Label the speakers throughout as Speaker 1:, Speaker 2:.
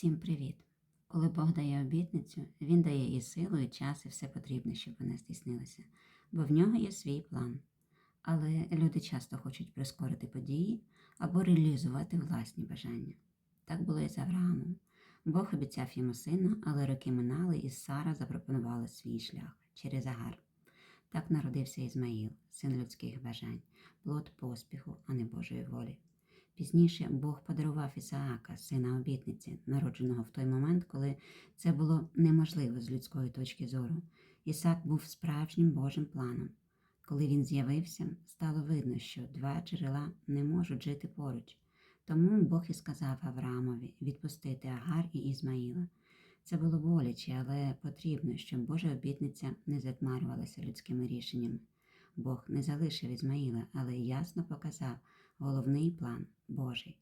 Speaker 1: Всім привіт! Коли Бог дає обітницю, Він дає і силу, і час, і все потрібне, щоб вона здійснилася, бо в нього є свій план. Але люди часто хочуть прискорити події або реалізувати власні бажання. Так було і з Авраамом. Бог обіцяв йому сина, але роки минали, і Сара запропонувала свій шлях через Агар. Так народився Ізмаїл, син людських бажань, плод поспіху, а не Божої волі. Пізніше Бог подарував Ісаака, сина обітниці, народженого в той момент, коли це було неможливо з людської точки зору. Ісаак був справжнім Божим планом. Коли він з'явився, стало видно, що два джерела не можуть жити поруч. Тому Бог і сказав Авраамові відпустити Агар і Ізмаїла. Це було боляче, але потрібно, щоб Божа обітниця не затмарювалася людськими рішеннями. Бог не залишив Ізмаїла, але ясно показав головний план Божий,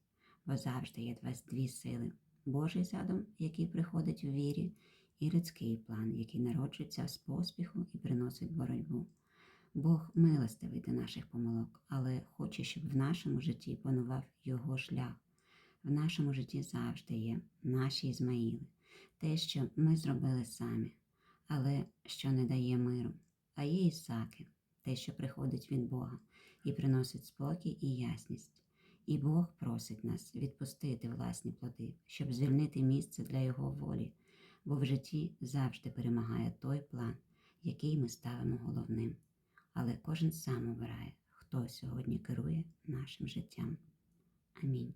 Speaker 1: бо завжди є дві сили: Божий задум, який приходить у вірі, і людський план, який народжується з поспіху і приносить боротьбу. Бог милостивий до наших помилок, але хоче, щоб в нашому житті панував Його шлях. В нашому житті завжди є наші Ізмаїли, те, що ми зробили самі, але що не дає миру, а є Ісаки, те, що приходить від Бога і приносить спокій і ясність. І Бог просить нас відпустити власні плоди, щоб звільнити місце для Його волі, бо в житті завжди перемагає той план, який ми ставимо головним. Але кожен сам обирає, хто сьогодні керує нашим життям. Амінь.